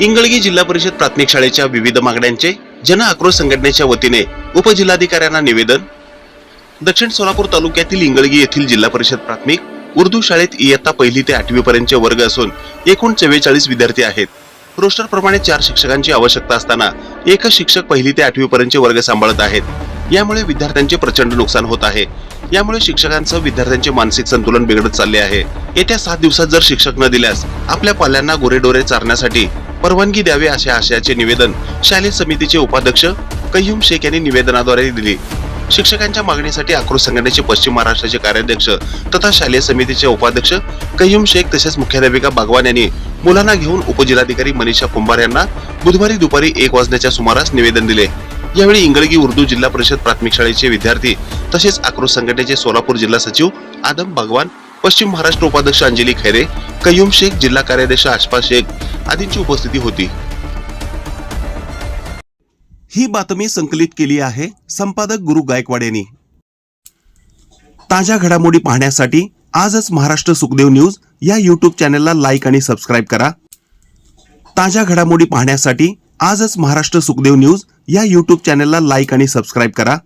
इंगळगी जिल्हा परिषद प्राथमिक शाळेच्या विविध मागण्यांचे जन आक्रोश संघटनेच्या वतीने उपजिल्हाधिकाऱ्यांना निवेदन. दक्षिण सोलापूर तालुक्यातील इंगळगी येथील जिल्हा परिषद प्राथमिक उर्दू शाळेत इयत्ता पहिली ते आठवी पर्यंतचे वर्ग असून एकूण चव्वेचाळीस विद्यार्थी आहेत. रोस्टर प्रमाणे चार शिक्षकांची आवश्यकता असताना एकच शिक्षक पहिली ते आठवी पर्यंतचे वर्ग सांभाळत आहेत. यामुळे विद्यार्थ्यांचे प्रचंड नुकसान होत आहे. यामुळे शिक्षकांसह विद्यार्थ्यांचे मानसिक संतुलन बिघडत चालले आहे. येत्या सात दिवसात जर शिक्षक न दिल्यास आपल्या पाल्यांना गुरेडोरे चारण्यासाठी परवानगी द्यावी अशा आशयाचे निवेदन शालेय समितीचे उपाध्यक्ष कय्युम शेख यांनी निवेदनाद्वारे दिले. शिक्षकांच्या मागणीसाठी आक्रोश संघटनेचे पश्चिम महाराष्ट्राचे कार्याध्यक्ष तथा शालेय समितीचे उपाध्यक्ष कय्युम शेख तसेच मुख्याध्यापिका बागवान यांनी मुलांना घेऊन उपजिल्हाधिकारी मनीषा कुंभार यांना बुधवारी दुपारी एक वाजण्याच्या सुमारास निवेदन दिले. यावेळी इंगळगी उर्दू जिल्हा परिषद प्राथमिक शाळेचे विद्यार्थी तसेच आक्रोश संघटनेचे सोलापूर जिल्हा सचिव आदम भगवान पश्चिम महाराष्ट्र उपाध्यक्ष अंजली खैरे कयूम शेख जिल्हा कार्याध्यक्ष आशफा शेख आदींची उपस्थिती होती. ही बातमी संकलित केली आहे संपादक गुरु गायकवाड यांनी. ताज्या घडामोडी पाहण्यासाठी आजच महाराष्ट्र सुखदेव न्यूज या यूट्यूब चॅनलला लाईक आणि सबस्क्राईब करा. ताज्या घडामोडी पाहण्यासाठी आजच महाराष्ट्र सुखदेव न्यूज या यूट्यूब चॅनलला लाईक आणि सबस्क्राईब करा.